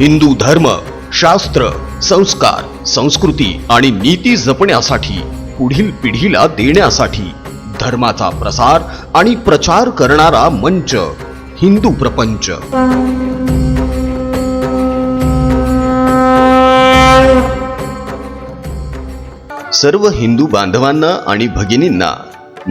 हिंदू धर्म शास्त्र संस्कार संस्कृती आणि नीती जपण्यासाठी पुढील पिढीला देण्यासाठी धर्माचा प्रसार आणि प्रचार करणारा मंच हिंदू प्रपंच. सर्व हिंदू बांधवांना आणि भगिनींना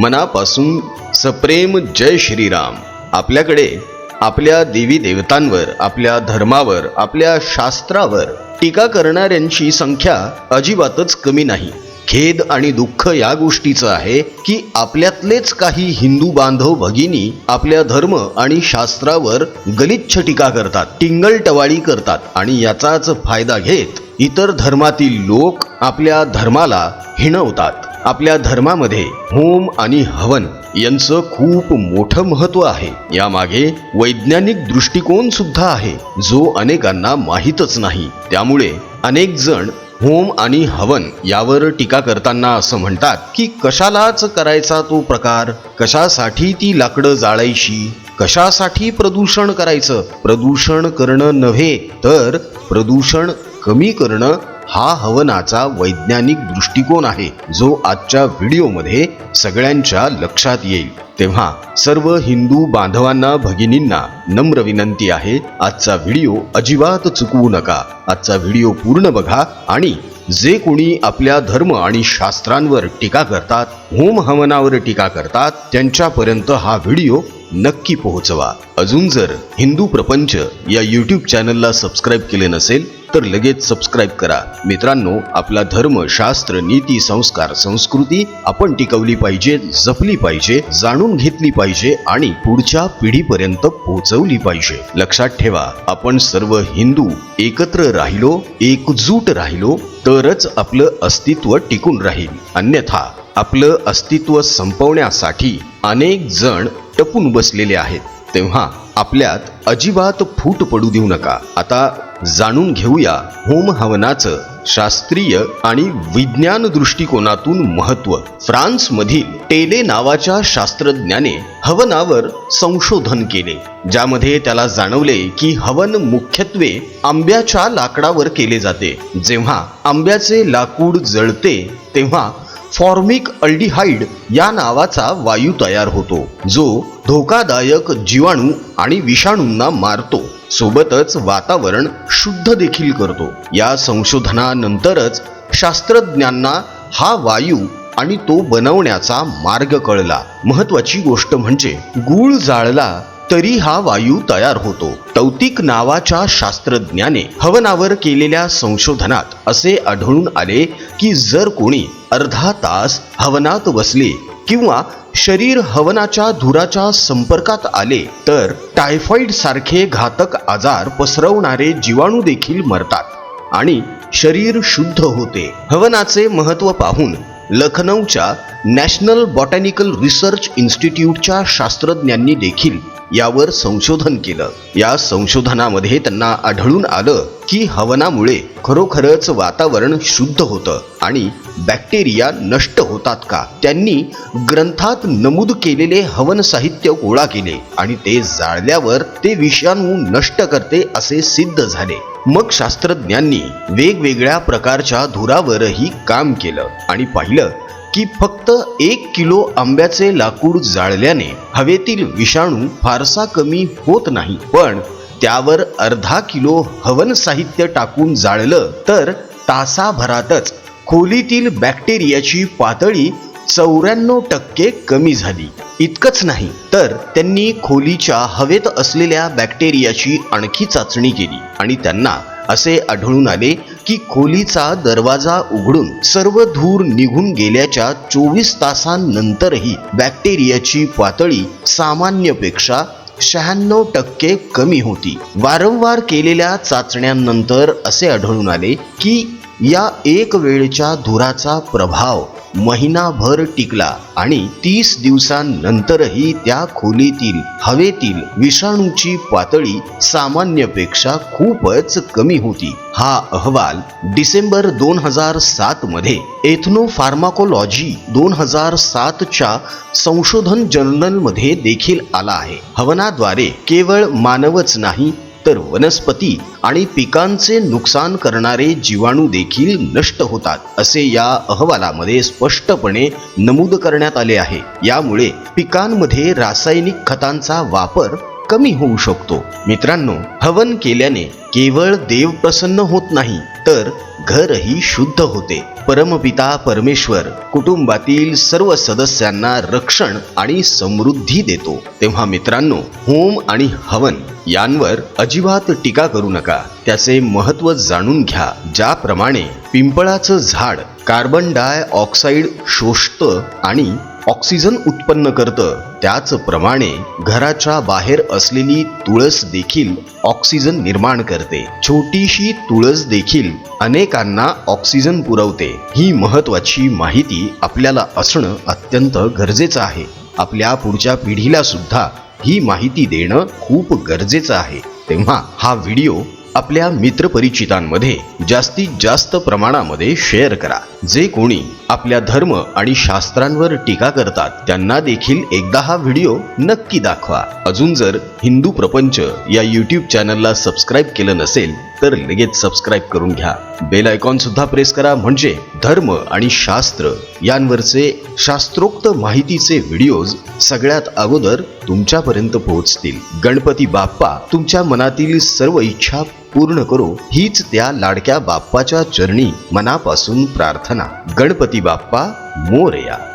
मनापासून सप्रेम जय श्रीराम. आपल्याकडे आपल्या देवी देवतांवर आपल्या धर्मावर आपल्या शास्त्रावर. टीका करणाऱ्यांची संख्या अजिबातच कमी नाही. खेद आणि दुःख या गोष्टीचं आहे की आपल्यातलेच काही हिंदू बांधव भगिनी आपल्या धर्म आणि शास्त्रावर गलिच्छ टीका करतात टिंगलटवाळी करतात आणि याचाच फायदा घेत इतर धर्मातील लोक आपल्या धर्माला हिणवतात. आपल्या धर्मामध्ये होम आणि हवन यांचं खूप मोठं महत्त्व आहे. यामागे वैज्ञानिक दृष्टिकोन सुद्धा आहे जो अनेकांना माहीतच नाही. त्यामुळे अनेक जण होम आणि हवन यावर टीका करताना असं म्हणतात की कशालाच करायचा तो प्रकार? कशासाठी ती लाकडं जाळायची? कशासाठी प्रदूषण करायचं? प्रदूषण करणं नव्हे तर प्रदूषण कमी करणं हा हवनाचा वैज्ञानिक दृष्टिकोन आहे जो आजच्या व्हिडिओमध्ये सगळ्यांच्या लक्षात येईल. तेव्हा सर्व हिंदू बांधवांना भगिनींना नम्र विनंती आहे आजचा व्हिडिओ अजिबात चुकवू नका. आजचा व्हिडिओ पूर्ण बघा आणि जे कोणी आपल्या धर्म आणि शास्त्रांवर टीका करतात होम हवनावर टीका करतात त्यांच्यापर्यंत हा व्हिडिओ नक्की पोहोचवा. अजून जर हिंदू प्रपंच या यूट्यूब चॅनलला सबस्क्राईब केले नसेल तर लगेच सबस्क्राईब करा. मित्रांनो आपला धर्म शास्त्र नीती संस्कार संस्कृती आपण टिकवली पाहिजे जपली पाहिजे जाणून घेतली पाहिजे आणि पुढच्या पिढीपर्यंत पोहोचवली पाहिजे. लक्षात ठेवा आपण सर्व हिंदू एकत्र राहिलो एकजूट राहिलो तरच आपलं अस्तित्व टिकून राहील. अन्यथा आपलं अस्तित्व संपवण्यासाठी अनेक जण टपून बसलेले आहेत. तेव्हा आपल्यात अजिबात फूट पडू देऊ नका. आता जाणून घेऊया होम हवनाचं शास्त्रीय आणि विज्ञान दृष्टिकोनातून महत्त्व फ्रान्स मधील टेले नावाच्या शास्त्रज्ञाने हवनावर संशोधन केले ज्यामध्ये त्याला जाणवले की हवन मुख्यत्वे आंब्याच्या लाकडावर केले जाते. जेव्हा आंब्याचे लाकूड जळते तेव्हा फॉर्मिक अल्डिहाइड या नावाचा वायू तयार होतो जो धोकादायक जीवाणू आणि विषाणूंना मारतो. सोबतच वातावरण शुद्ध देखील करतो. या संशोधनानंतरच शास्त्रज्ञांना हा वायू आणि तो बनवण्याचा मार्ग कळला. महत्वाची गोष्ट म्हणजे गूळ जाळला तरी हा वायू तयार होतो. तौतिक नावाच्या शास्त्रज्ञाने हवनावर केलेल्या संशोधनात असे आढळून आले की जर कोणी अर्धा तास हवनात बसले किंवा शरीर हवनाच्या धुराच्या संपर्कात आले तर टायफॉइड सारखे घातक आजार पसरवणारे जीवाणू देखील मरतात आणि शरीर शुद्ध होते. हवनाचे महत्त्व पाहून लखनौच्या नॅशनल बॉटॅनिकल रिसर्च इन्स्टिट्यूटच्या शास्त्रज्ञांनी देखील यावर संशोधन केलं. या संशोधनामध्ये त्यांना आढळून आलं की हवनामुळे खरोखरच वातावरण शुद्ध होतं आणि बॅक्टेरिया नष्ट होतात का? त्यांनी ग्रंथात नमूद केलेले हवन साहित्य गोळा केले आणि ते जाळल्यावर ते विषाणू नष्ट करते असे सिद्ध झाले. मग शास्त्रज्ञांनी वेगवेगळ्या प्रकारच्या धुरावरही काम केलं आणि पाहिलं की फक्त एक किलो आंब्याचे लाकूड जाळल्याने हवेतील विषाणू फारसा कमी होत नाही. पण त्यावर अर्धा किलो हवन साहित्य टाकून जाळलं तर तासाभरातच खोलीतील बॅक्टेरियाची पातळी चौऱ्याण्णव टक्के कमी झाली. इतकंच नाही तर त्यांनी खोलीच्या हवेत असलेल्या बॅक्टेरियाची आणखी चाचणी केली आणि त्यांना असे आढळून आले की खोलीचा दरवाजा उघडून सर्व धूर निघून गेल्याच्या चोवीस तासांनंतरही बॅक्टेरियाची पातळी सामान्यपेक्षा शहाण्णव टक्के कमी होती. वारंवार केलेल्या चाचण्यांनंतर असे आढळून आले की या एक वेळच्या धुराचा प्रभाव महिनाभर टिकला आणि तीस दिवसांनंतरही त्या खोलीतील हवेतील विषाणूची पातळी सामान्यपेक्षा खूपच कमी होती. हा अहवाल डिसेंबर दोन हजार सात मध्ये एथनो फार्माकोलॉजी दोन हजार सातच्या संशोधन जर्नलमध्ये देखील आला आहे. हवनाद्वारे केवळ मानवच नाही तर वनस्पती आणि पिकांचे नुकसान करणारे जीवाणू देखील नष्ट होतात असे या अहवालामध्ये स्पष्टपणे नमूद करण्यात आले आहे. यामुळे पिकांमध्ये रासायनिक खतांचा वापर कमी होऊ शकतो. मित्रांनो हवन केल्याने केवळ देव प्रसन्न होत नाही तर घरही शुद्ध होते. परमपिता परमेश्वर कुटुंबातील सर्व सदस्यांना रक्षण आणि समृद्धी देतो. तेव्हा मित्रांनो होम आणि हवन यांवर अजिबात टीका करू नका. त्याचे महत्त्व जाणून घ्या. ज्याप्रमाणे पिंपळाचं झाड कार्बन डाय ऑक्साईड शोषतं आणि ऑक्सिजन उत्पन्न करतं त्याचप्रमाणे घराच्या बाहेर असलेली तुळस देखील ऑक्सिजन निर्माण करते. छोटीशी तुळस देखील अनेकांना ऑक्सिजन पुरवते. ही महत्वाची माहिती आपल्याला असणं अत्यंत गरजेचं आहे. आपल्या पुढच्या पिढीला सुद्धा ही माहिती देणं खूप गरजेचं आहे. तेव्हा हा व्हिडिओ आपल्या मित्रपरिचितांमध्ये जास्तीत जास्त प्रमाणामध्ये शेअर करा. जे कोणी आपल्या धर्म आणि शास्त्रांवर टीका करतात त्यांना देखील एकदा हा व्हिडिओ नक्की दाखवा. अजून जर हिंदू प्रपंच या यूट्यूब चॅनलला सबस्क्राईब केलं नसेल तर लगेच सबस्क्राईब करून घ्या. बेल आयकॉन सुद्धा प्रेस करा म्हणजे धर्म आणि शास्त्र यांवरचे शास्त्रोक्त माहितीचे व्हिडिओज सगळ्यात अगोदर तुमच्यापर्यंत पोहोचतील. गणपती बाप्पा तुमच्या मनातील सर्व इच्छा पूर्ण करो हीच त्या लाडक्या बाप्पाच्या चरणी मनापासून प्रार्थना. गणपती बाप्पा मोरया.